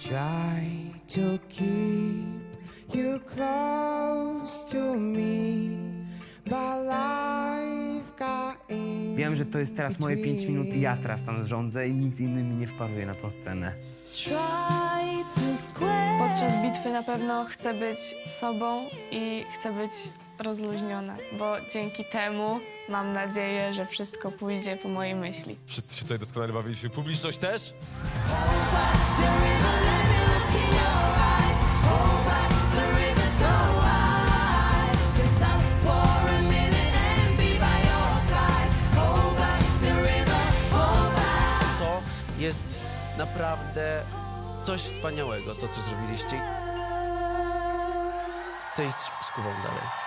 Try to keep you close to me, but life got in Wiem, że to jest teraz moje 5 minut i ja teraz tam rządzę i nikt inny mi nie wparuje na tą scenę. Try to square. Podczas bitwy na pewno chcę być sobą i chcę być rozluźniona, bo dzięki temu mam nadzieję, że wszystko pójdzie po mojej myśli. Wszyscy się tutaj doskonale bawiliśmy. Publiczność też? The river, jest naprawdę coś wspaniałego, to co zrobiliście. Chcę iść z Kubą dalej.